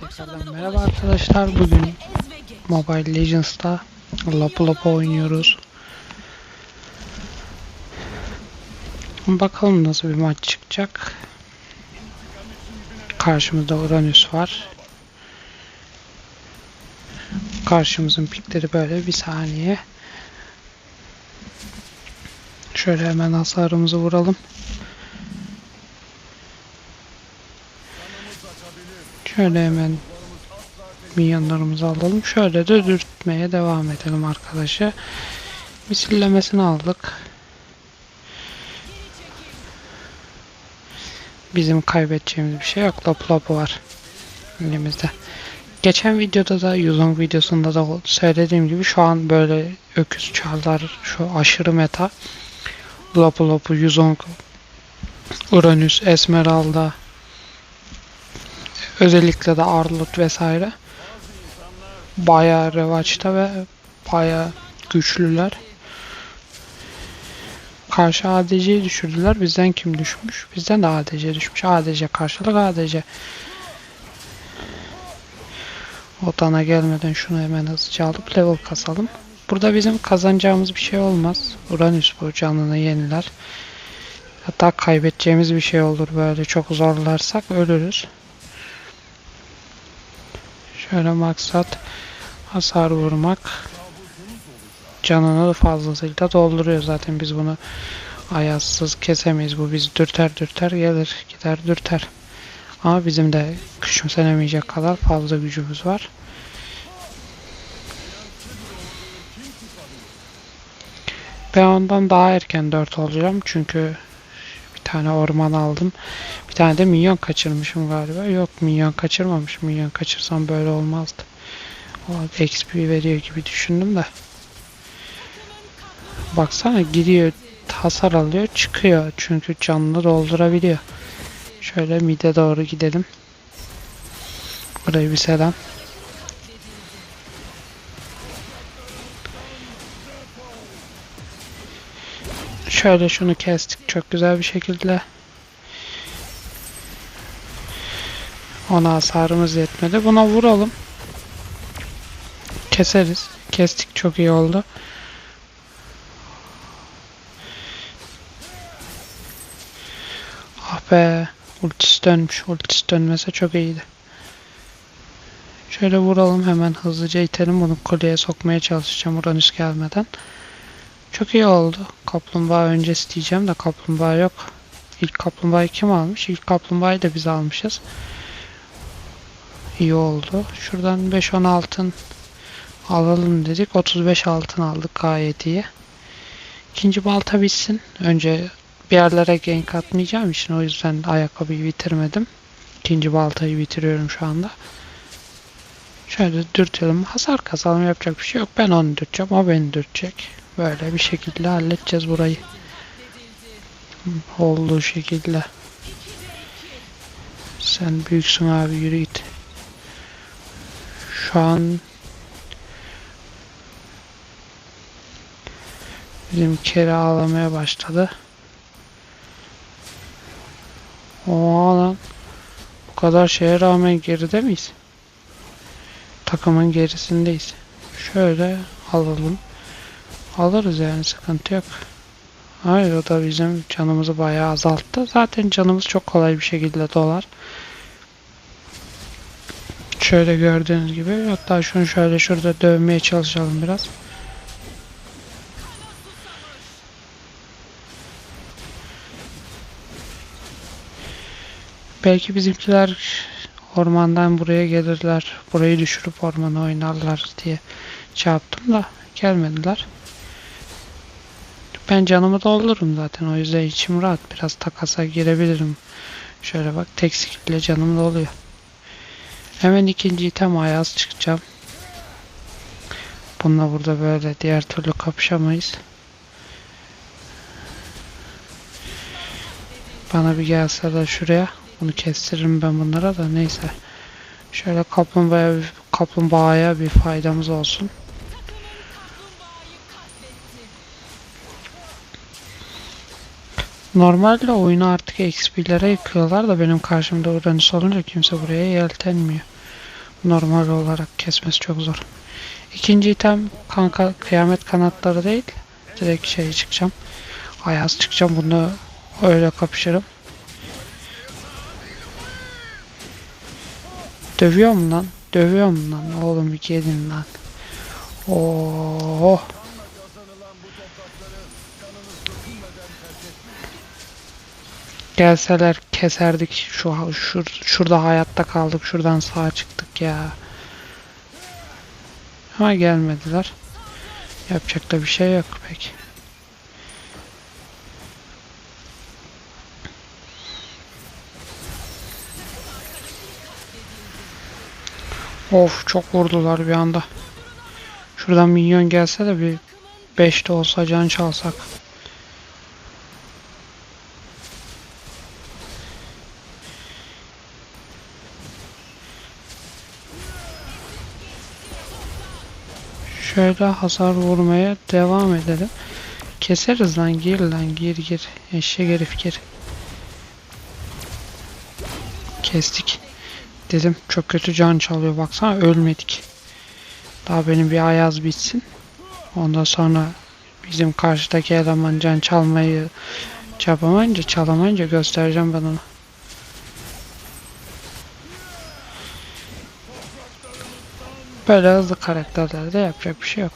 Tekrardan merhaba arkadaşlar. Bugün Mobile Legends'ta Lapu Lapu oynuyoruz. Bakalım nasıl bir maç çıkacak. Karşımızda Uranüs var. Karşımızın pikleri böyle bir saniye. Şöyle hemen hasarımızı vuralım. Şöyle hemen minyonlarımızı alalım. Şöyle de dürtmeye devam edelim arkadaşı. Misillemesini aldık. Bizim kaybedeceğimiz bir şey yok. Lap lap var elimizde. Geçen videoda da Yuzong videosunda da söylediğim gibi şu an böyle öküz çarlar şu aşırı meta. Lapu Lapu, Yuzong, Uranüs, Esmeralda, özellikle de Arlut vesaire bayağı revaçta ve bayağı güçlüler. Karşı ADC'yi düşürdüler. Bizden kim düşmüş? Bizden de ADC düşmüş. ADC karşılık ADC. Otana gelmeden şunu hemen hızlıca alıp level kasalım. Burada bizim kazanacağımız bir şey olmaz. Uranüs bu canını yeniler. Hatta kaybedeceğimiz bir şey olur böyle çok zorlarsak ölürüz. Şöyle maksat hasar vurmak. Canını fazlasıyla dolduruyor zaten biz bunu ayazsız kesemeyiz. Bu bizi dürter dürter gelir gider dürter. Ama bizim de küçümsenemeyecek kadar fazla gücümüz var. Ben ondan daha erken 4 olacağım çünkü tane orman aldım. Bir tane de minyon kaçırmışım galiba. Yok minyon kaçırmamışım. Minyon kaçırsam böyle olmazdı. O XP veriyor gibi düşündüm de. Baksana gidiyor hasar alıyor çıkıyor. Çünkü canını doldurabiliyor. Şöyle mide doğru gidelim. Burayı bir selam. Şöyle şunu kestik çok güzel bir şekilde. Ona hasarımız yetmedi. Buna vuralım. Keseriz. Kestik çok iyi oldu. Ah be. Ultisi dönmüş. Ultisi dönmese çok iyiydi. Şöyle vuralım hemen hızlıca itelim bunu kolye sokmaya çalışacağım Uranüs gelmeden. Çok iyi oldu. Kaplumbağa öncesi diyeceğim de kaplumbağa yok. İlk kaplumbağayı kim almış? İlk kaplumbağayı da biz almışız. İyi oldu. Şuradan 5-10 altın alalım dedik. 35 altın aldık gayet iyi. İkinci balta bitsin. Önce bir yerlere gank atmayacağım için o yüzden ayakkabıyı bitirmedim. İkinci baltayı bitiriyorum şu anda. Şöyle dürtelim. Hasar kazalım yapacak bir şey yok. Ben onu dürteceğim. O beni dürtecek. Böyle bir şekilde halledeceğiz burayı. Olduğu şekilde. Sen büyüksün abi yürü git. Şu an bizim kere ağlamaya başladı. Oha lan. Bu kadar şeye rağmen geride miyiz? Takımın gerisindeyiz. Şöyle alalım. Alırız yani sıkıntı yok. Hayır o da bizim canımızı bayağı azalttı. Zaten canımız çok kolay bir şekilde dolar. Şöyle gördüğünüz gibi hatta şunu şöyle şurada dövmeye çalışalım biraz. Belki bizimkiler ormandan buraya gelirler. Burayı düşürüp ormana oynarlar diye yaptım da gelmediler. Ben canımı doldururum zaten o yüzden içim rahat. Biraz takasa girebilirim. Şöyle bak tek skille canım doluyor. Hemen ikinci item ayaz çıkacağım. Bununla burada böyle diğer türlü kapışamayız. Bana bir gelse de şuraya. Bunu kestiririm ben bunlara da neyse. Şöyle kaplumbağaya, kaplumbağaya bir faydamız olsun. Normalde oyunu artık XP'lere yıkıyorlar da benim karşımda Uranüs olunca kimse buraya yeltenmiyor. Normal olarak kesmesi çok zor. İkinci item kanka kıyamet kanatları değil. Direkt şey çıkacağım. Ayaz çıkacağım. Bunu öyle kapışırım. Dövüyor mu lan? Dövüyor mu lan? Oğlum bir yedin lan. Oo. Gelseler keserdik. Şu, şu şurada hayatta kaldık. Şuradan sağa çıktık ya. Ama gelmediler. Yapacak da bir şey yok pek. Of çok vurdular bir anda. Şuradan minyon gelse de bir 5 de olsa can çalsak. Şöyle hasar vurmaya devam edelim. Keseriz lan gir lan gir gir. Eşek herif gir. Kestik. Dedim çok kötü can çalıyor baksana ölmedik. Daha benim bir ayaz bitsin. Ondan sonra bizim karşıdaki eleman can çalmayı çapamayınca çalamayınca göstereceğim ben ona. Böyle hızlı karakterlerde yapacak bir şey yok.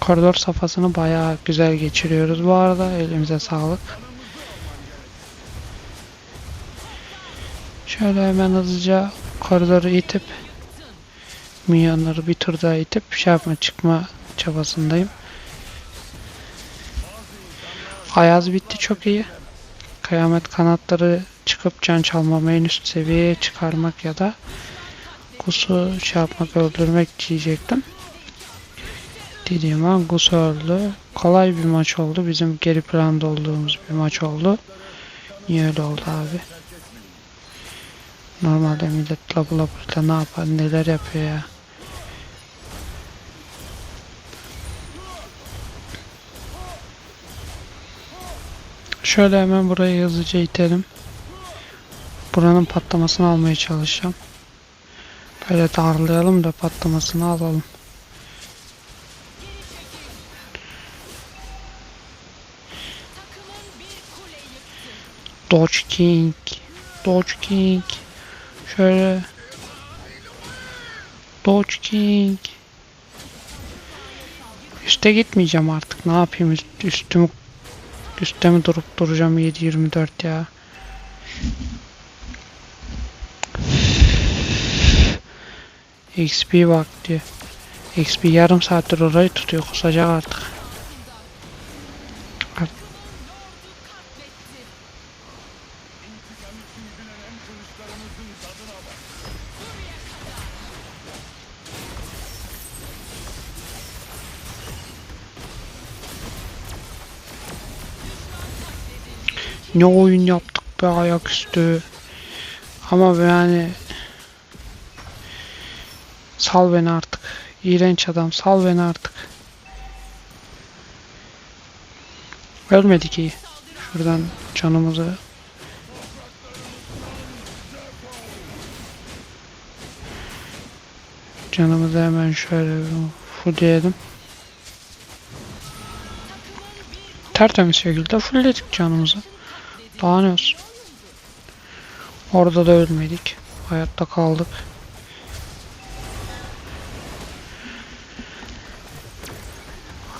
Koridor safhasını bayağı güzel geçiriyoruz bu arada. Elimize sağlık. Şöyle hemen hızlıca koridoru itip minyonları bir tur daha itip şey yapma çıkma çabasındayım. Ayaz bitti çok iyi. Kıyamet kanatları çıkıp can çalmama en üst seviyeye çıkarmak ya da Gus'u şey yapmak öldürmek diyecektim. Dediğim an Gus öldü. Kolay bir maç oldu. Bizim geri planda olduğumuz bir maç oldu. Niye öyle oldu abi? Normalde millet labı labıyla ne yapar neler yapıyor ya. Şöyle hemen burayı hızlıca itelim. Buranın patlamasını almaya çalışacağım. Böyle darlayalım da patlamasını alalım. Dodge King. Dodge King. Şöyle. Dodge King. Üste gitmeyeceğim artık. Ne yapayım? Üst, üstümü üstte mi durup duracağım 7.24 ya. XP diyor. XP yarım saattir orayı tutuyor. Kusacak artık. Ne oyun yaptık be ayaküstü. Ama yani sal beni artık. İğrenç adam sal beni artık. Ölmedik iyi. Şuradan canımızı Canımızı hemen şöyle fullleyelim. Tertemiz şekilde fullledik canımızı. Daha ne olsun. Orada da ölmedik. Hayatta kaldık.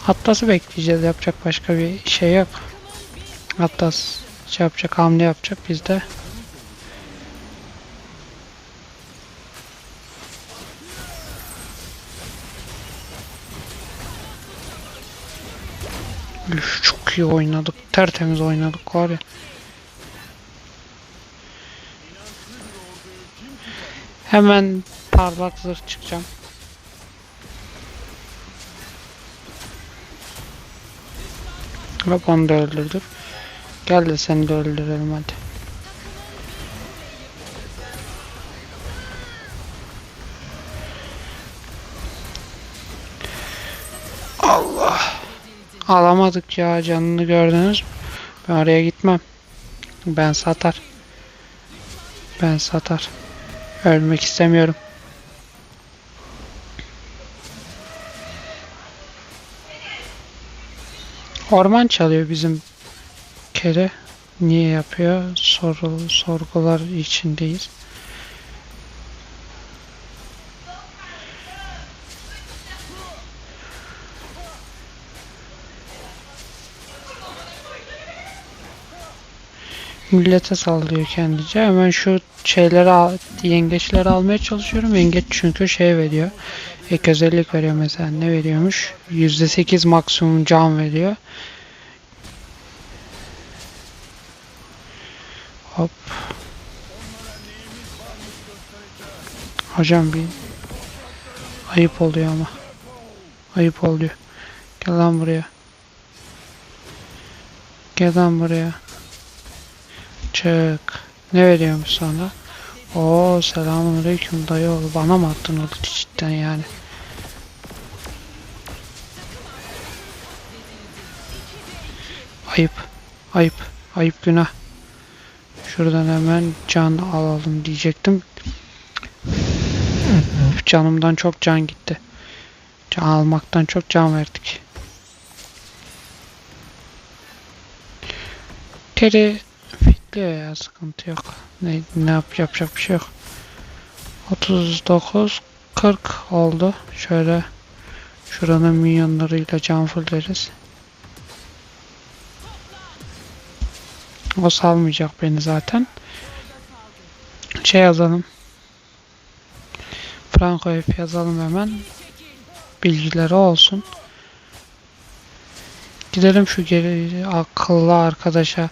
Atlas'ı bekleyeceğiz. Yapacak başka bir şey yok. Atlas şey yapacak, hamle yapacak. Biz de Üf, çok iyi oynadık. Tertemiz oynadık var ya. Hemen parlak zırh çıkacağım. Bak onu da öldürdük. Gel de seni de öldürelim hadi. Allah. Alamadık ya canını gördünüz? Ben oraya gitmem. Ben satar. Ben satar. Ölmek istemiyorum. Orman çalıyor bizim kere. Niye yapıyor? Soru, sorgular içindeyiz. Millete sallıyor kendince. Hemen şu şeyleri al, yengeçleri almaya çalışıyorum. Yengeç çünkü şey veriyor. Ek özellik veriyor mesela. Ne veriyormuş? %8 maksimum can veriyor. Hop. Hocam bir ayıp oluyor ama. Ayıp oluyor. Gel lan buraya. Gel lan buraya. Çık. Ne veriyormuş sana? Oo selamünaleyküm dayı oğlu. Bana mı attın o cidden yani? Ayıp. Ayıp. Ayıp günah. Şuradan hemen can alalım diyecektim. Canımdan çok can gitti. Can almaktan çok can verdik. Teri fitliyor ya sıkıntı yok. Ne, ne yap yapacak bir şey yok. 39 40 oldu. Şöyle şuranın minyonlarıyla can fulleriz. O salmayacak beni zaten. Şey yazalım. Franco F yazalım hemen. Bilgileri olsun. Gidelim şu geri akıllı arkadaşa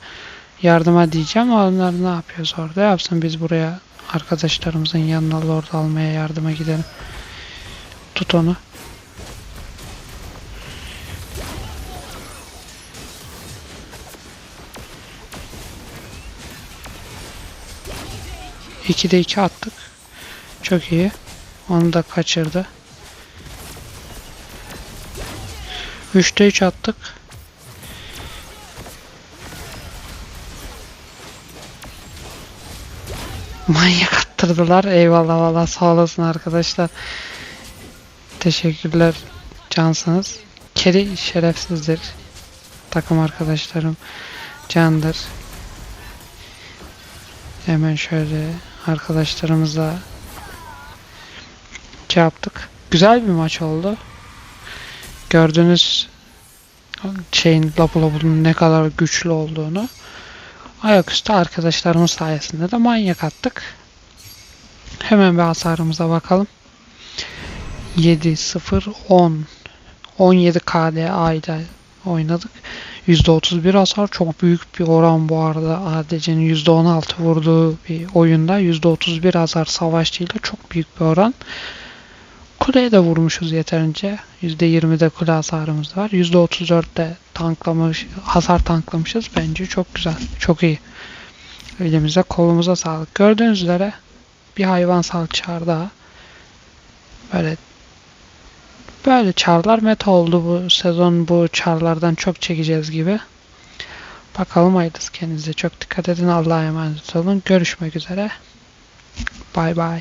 yardıma diyeceğim. Onlar ne yapıyoruz orada yapsın biz buraya arkadaşlarımızın yanına lord almaya yardıma gidelim. Tut onu. İkide iki attık. Çok iyi. Onu da kaçırdı. Üçte üç attık. Manyak attırdılar. Eyvallah valla sağ olasın arkadaşlar. Teşekkürler. Cansınız. Keri şerefsizdir. Takım arkadaşlarım candır. Hemen şöyle arkadaşlarımızla şey yaptık. Güzel bir maç oldu. Gördüğünüz şeyin Lapu Lapu'nun ne kadar güçlü olduğunu. Ayaküstü arkadaşlarımız sayesinde de manyak attık. Hemen bir hasarımıza bakalım. 7, 0, 10. 17 KDA ile oynadık. %31 hasar çok büyük bir oran bu arada. ADC'nin %16 vurduğu bir oyunda %31 hasar savaşçıyla çok büyük bir oran. Kuleye de vurmuşuz yeterince. %20'de kule hasarımız var. %34'de tanklamış, hasar tanklamışız. Bence çok güzel. Çok iyi. Elimize kolumuza sağlık. Gördüğünüz üzere bir hayvansal çar daha. Böyle böyle çarlar meta oldu bu sezon. Bu çarlardan çok çekeceğiz gibi. Bakalım hayırlısı kendinize çok dikkat edin. Allah'a emanet olun. Görüşmek üzere. Bay bay.